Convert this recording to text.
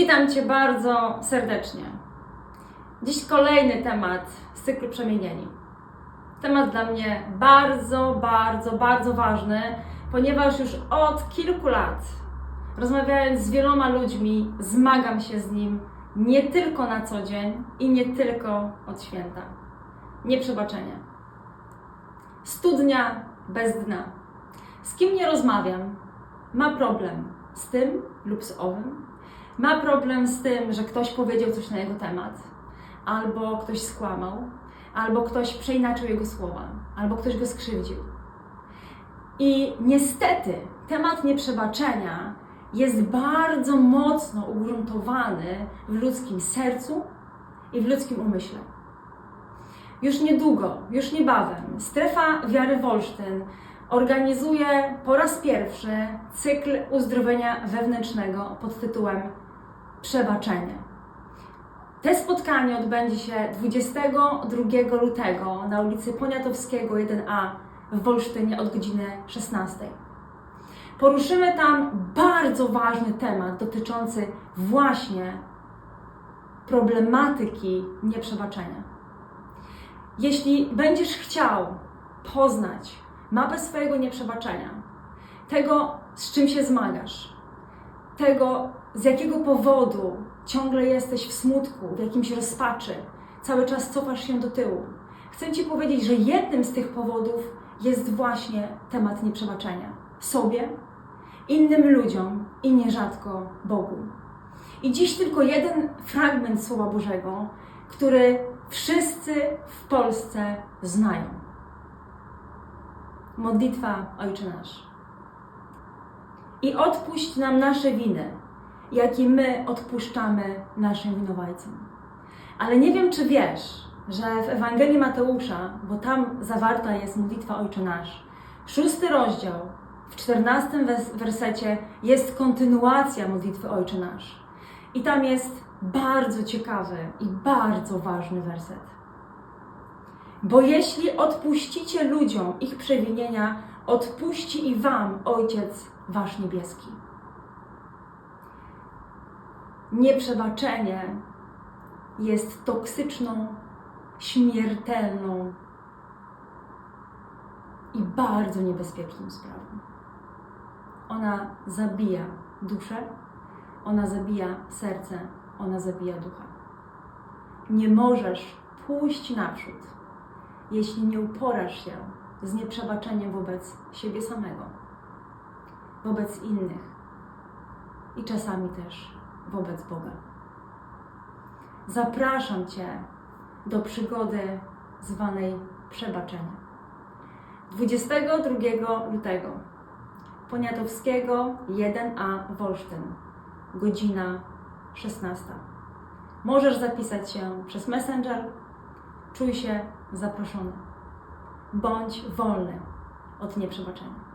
Witam Cię bardzo serdecznie. Dziś kolejny temat z cyklu Przemienieni. Temat dla mnie bardzo, bardzo, bardzo ważny, ponieważ już od kilku lat, rozmawiając z wieloma ludźmi, zmagam się z nim nie tylko na co dzień i nie tylko od święta. Nieprzebaczenie. Studnia bez dna. Z kim nie rozmawiam, ma problem z tym lub z owym, ma problem z tym, że ktoś powiedział coś na jego temat, albo ktoś skłamał, albo ktoś przeinaczył jego słowa, albo ktoś go skrzywdził. I niestety temat nieprzebaczenia jest bardzo mocno ugruntowany w ludzkim sercu i w ludzkim umyśle. Już niedługo, już niebawem, strefa wiary Wolsztyn organizuje po raz pierwszy cykl uzdrowienia wewnętrznego pod tytułem Przebaczenie. Te spotkanie odbędzie się 22 lutego na ulicy Poniatowskiego 1A w Wolsztynie od godziny 16. Poruszymy tam bardzo ważny temat dotyczący właśnie problematyki nieprzebaczenia. Jeśli będziesz chciał poznać mapę swojego nieprzebaczenia, tego, z czym się zmagasz, tego, z jakiego powodu ciągle jesteś w smutku, w jakimś rozpaczy, cały czas cofasz się do tyłu. Chcę Ci powiedzieć, że jednym z tych powodów jest właśnie temat nieprzebaczenia sobie, innym ludziom i nierzadko Bogu. I dziś tylko jeden fragment Słowa Bożego, który wszyscy w Polsce znają. Modlitwa Ojcze Nasz. I odpuść nam nasze winy, jakie my odpuszczamy naszym winowajcom. Ale nie wiem, czy wiesz, że w Ewangelii Mateusza, bo tam zawarta jest modlitwa Ojcze Nasz, szósty rozdział, w czternastym wers- wersecie jest kontynuacja modlitwy Ojcze Nasz. I tam jest bardzo ciekawy i bardzo ważny werset. Bo jeśli odpuścicie ludziom ich przewinienia, odpuści i wam Ojciec Wasz Niebieski. Nieprzebaczenie jest toksyczną, śmiertelną i bardzo niebezpieczną sprawą. Ona zabija duszę, ona zabija serce, ona zabija ducha. Nie możesz pójść naprzód, jeśli nie uporasz się z nieprzebaczeniem wobec siebie samego, wobec innych i czasami też wobec Boga. Zapraszam Cię do przygody zwanej przebaczenie. 22 lutego Poniatowskiego 1A Wolsztyn, godzina 16. Możesz zapisać się przez Messenger. Czuj się zaproszony. Bądź wolny od nieprzebaczenia.